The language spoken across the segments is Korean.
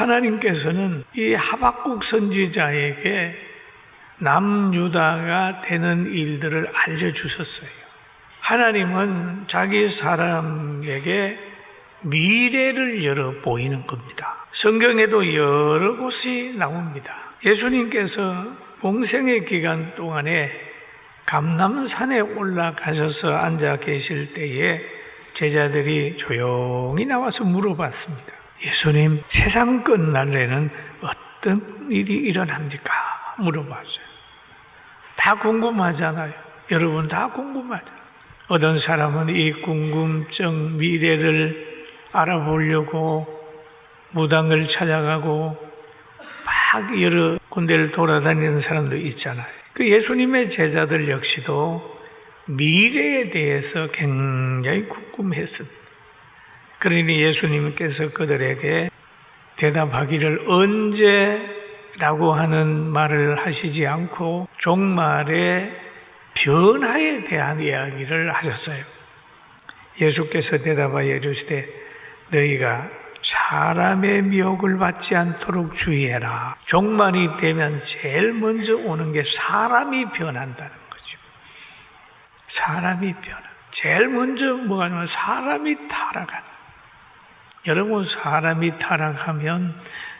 하나님께서는 이 하박국 선지자에게 남유다가 되는 일들을 알려주셨어요. 하나님은 자기 사람에게 미래를 열어 보이는 겁니다. 성경에도 여러 곳이 나옵니다. 예수님께서 공생의 기간 동안에 감남산에 올라가셔서 앉아 계실 때에 제자들이 조용히 나와서 물어봤습니다. 예수님, 세상 끝날에는 어떤 일이 일어납니까? 물어봤어요. 다 궁금하잖아요. 여러분 다 궁금하죠. 어떤 사람은 이 궁금증, 미래를 알아보려고 무당을 찾아가고 막 여러 군데를 돌아다니는 사람도 있잖아요. 그 예수님의 제자들 역시도 미래에 대해서 굉장히 궁금했습니다. 그러니 예수님께서 그들에게 대답하기를 언제라고 하는 말을 하시지 않고 종말의 변화에 대한 이야기를 하셨어요. 예수께서 대답하여 이르시되 너희가 사람의 미혹을 받지 않도록 주의해라. 종말이 되면 제일 먼저 오는 게 사람이 변한다는 거죠. 사람이 변화. 제일 먼저 뭐가 냐면 사람이 타락하는. 여러분 사람이 타락하면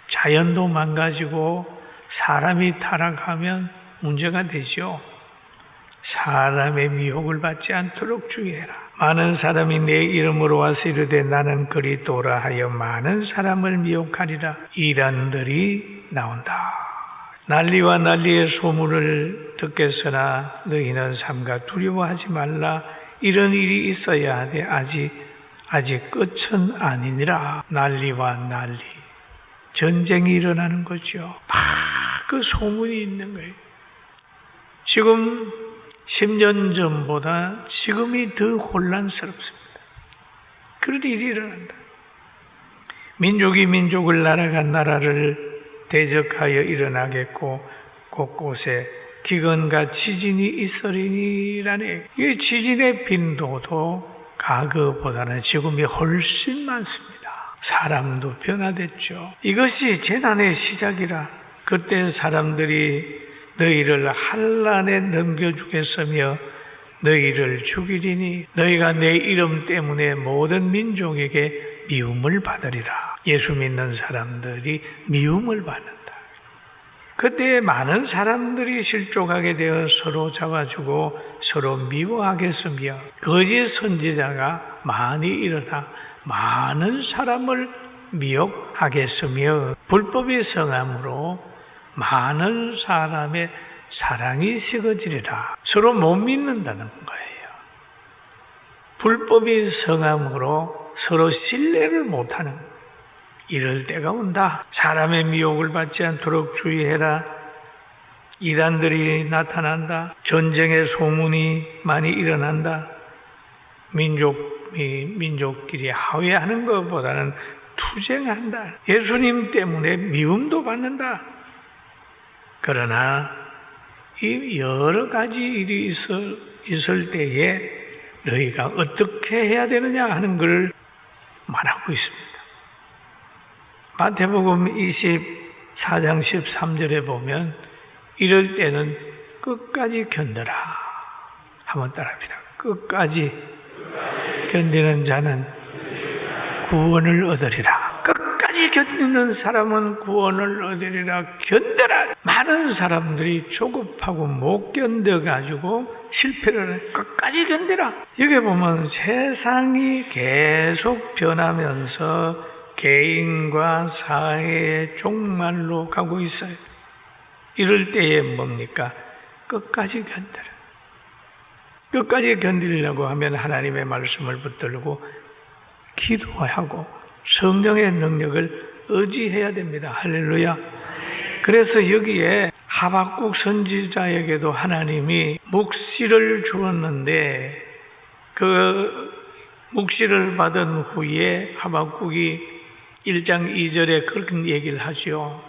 자연도 망가지고 사람이 타락하면 문제가 되죠. 사람의 미혹을 받지 않도록 주의해라. 많은 사람이 내 이름으로 와서 이르되 나는 그리스도라 하여 많은 사람을 미혹하리라. 이단들이 나온다. 난리와 난리의 소문을 듣겠으나 너희는 삼가 두려워하지 말라. 이런 일이 있어야 하되 아직 아직 끝은 아니니라. 난리와 난리. 전쟁이 일어나는 거죠. 막 그 소문이 있는 거예요. 지금 10년 전보다 지금이 더 혼란스럽습니다. 그런 일이 일어난다. 민족이 민족을 나라가 나라를 대적하여 일어나겠고 곳곳에 기근과 지진이 있으리니라는 이 지진의 빈도도 과거보다는 지금이 훨씬 많습니다. 사람도 변화됐죠. 이것이 재난의 시작이라 그때 사람들이 너희를 한란에 넘겨주겠으며 너희를 죽이리니 너희가 내 이름 때문에 모든 민족에게 미움을 받으리라. 예수 믿는 사람들이 미움을 받는다. 그때 많은 사람들이 실족하게 되어 서로 잡아주고 서로 미워하겠으며 거짓 선지자가 많이 일어나 많은 사람을 미혹하겠으며 불법의 성함으로 많은 사람의 사랑이 식어지리라. 서로 못 믿는다는 거예요. 불법의 성함으로 서로 신뢰를 못하는 이럴 때가 온다. 사람의 미혹을 받지 않도록 주의해라. 이단들이 나타난다. 전쟁의 소문이 많이 일어난다. 민족이 민족끼리 하회하는 것보다는 투쟁한다. 예수님 때문에 미움도 받는다. 그러나 이 여러 가지 일이 있을, 있을 때에 너희가 어떻게 해야 되느냐 하는 것을 말하고 있습니다. 마태복음 24장 13절에 보면 이럴 때는 끝까지 견뎌라. 한번 따라합니다. 끝까지 견디는 자는 구원을 얻으리라. 끝까지 견디는 사람은 구원을 얻으리라. 견뎌라. 많은 사람들이 조급하고 못 견뎌가지고 실패를 해. 끝까지 견디라. 여기 보면 세상이 계속 변하면서 개인과 사회의 종말로 가고 있어요. 이럴 때에 뭡니까? 끝까지 견뎌라. 끝까지 견디려고 하면 하나님의 말씀을 붙들고 기도하고 성령의 능력을 의지해야 됩니다. 할렐루야. 그래서 여기에 하박국 선지자에게도 하나님이 묵시를 주었는데 그 묵시를 받은 후에 하박국이 1장 2절에 그렇게 얘기를 하죠.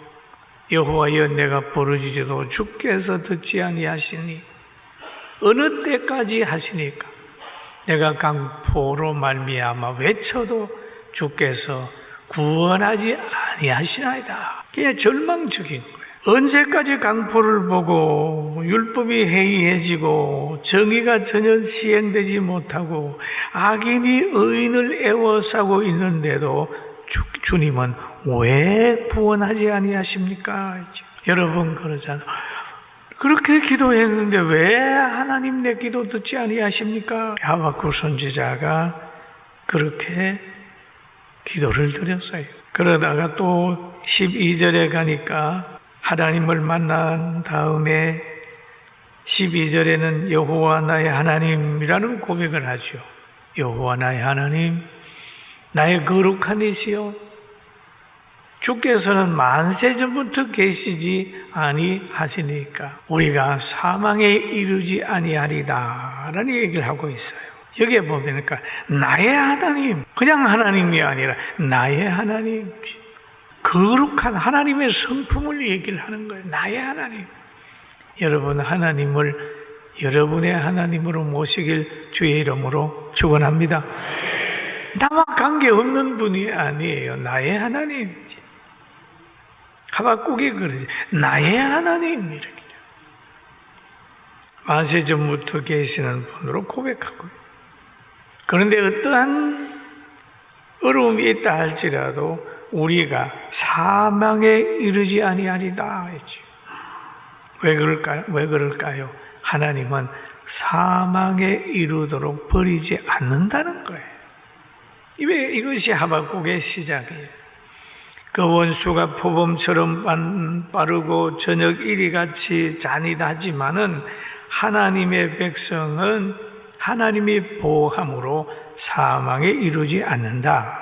여호와여 내가 부르짖어도 주께서 듣지 아니하시니 어느 때까지 하시니까 내가 강포로 말미암아 외쳐도 주께서 구원하지 아니하시나이다. 그냥 절망적인 거예요. 언제까지 강포를 보고 율법이 해이해지고 정의가 전혀 시행되지 못하고 악인이 의인을 애워싸고 있는데도 주, 주님은 왜 구원하지 아니하십니까? 여러분 그러잖아. 그렇게 기도했는데 왜 하나님 내 기도 듣지 아니하십니까? 하박국 선지자가 그렇게 기도를 드렸어요. 그러다가 또 12절에 가니까 하나님을 만난 다음에 12절에는 여호와 나의 하나님이라는 고백을 하죠. 여호와 나의 하나님, 나의 거룩한 이시여, 주께서는 만세 전부터 계시지 아니하시니까 우리가 사망에 이르지 아니하리다라는 얘기를 하고 있어요. 여기에 보니까 나의 하나님, 그냥 하나님이 아니라 나의 하나님, 거룩한 하나님의 성품을 얘기를 하는 거예요. 나의 하나님. 여러분 하나님을 여러분의 하나님으로 모시길 주의 이름으로 축원합니다. 나와 관계 없는 분이 아니에요. 나의 하나님. 하박국이 그러지. 나의 하나님 이렇게. 만세 전부터 계시는 분으로 고백하고요. 그런데 어떠한 어려움이 있다 할지라도 우리가 사망에 이르지 아니하리다 했지. 왜 그럴까요? 왜 그럴까요? 하나님은 사망에 이르도록 버리지 않는다는 거예요. 왜 이것이 하박국의 시작이에요. 그 원수가 포범처럼 빠르고 저녁 이리같이 잔인하지만은 하나님의 백성은 하나님이 보호함으로 사망에 이르지 않는다.